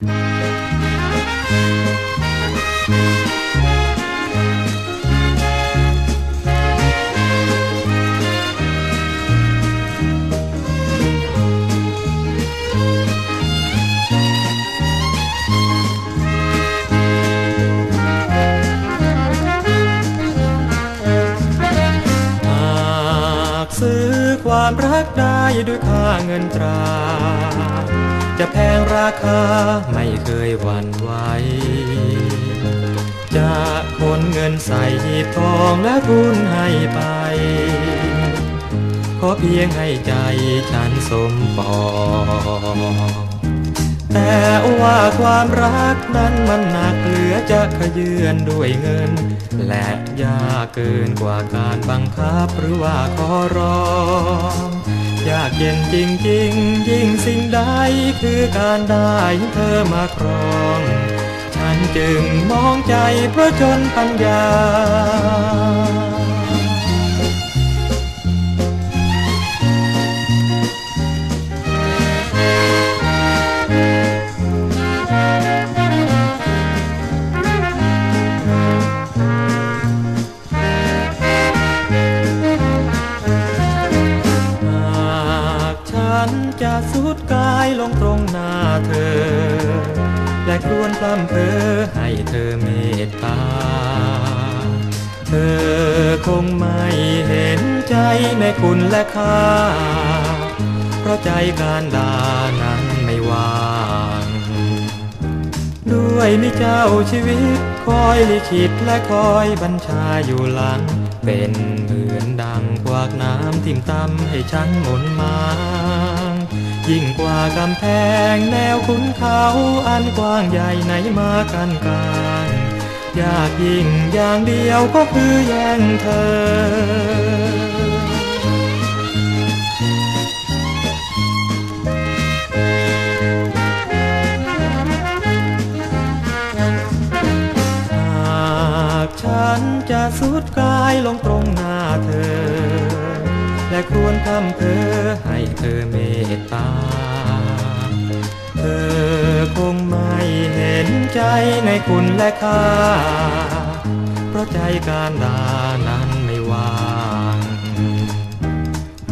ห อความรักได้ด้วยค่าเงินตรา จะแพงราคาไม่เคยหวั่นไหวจะคนเงินใส่หีบทองและทุนให้ไป ขอเพียงให้ใจฉันสมปองแต่ ว่าความรักนั้นมันหนักเหลือจะขยือนด้วยเงิน และยากเกินกว่าการบังคับหรือว่าขอร้องยากเย็นจริงๆยิ่งสิ่งใดคือการได้เธอมาครอง ฉันจึงมองใจเพราะจนปัญญา ฉันจะสุดกายลงตรงหน้าเธอ และครวญพร่ำเพอให้เธอเมตตา เธอคงไม่เห็นใจในคุณและค่า เพราะใจการดานั้นไม่ว่างด้วยมีเจ้าชีวิตคอยลิขิตและคอยบัญชาอยู่หลัง เป็นเหมือนดังกวากน้ำทิ่มตำให้ฉันหมุนมา ยิ่งกว่ากำแพงแนวขุนเขาอันกว้างใหญ่ไหนมากันกลางยากยิ่งอย่างเดียวก็คือแย่งเธอหากฉันจะสุดกายลงตรงหน้าเธอ และควญคำเพอให้เธอเมต ใจในคุณและค่า เพราะใจการดานั้นไม่ว่าง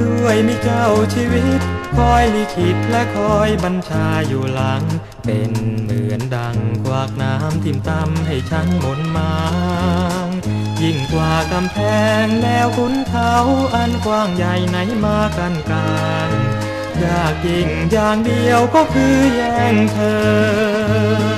ด้วยมีเจ้าชีวิต คอยลิขิตและคอยบัญชาอยู่หลัง เป็นเหมือนดังกวากน้ำทิ่มตำให้ฉันหมุนมางยิ่งกว่ากำแพงแนวขุนเขาอันกว้างใหญ่ไหนมากันกลาง อยากจริงอย่างเดียวก็คือแย่งเธอ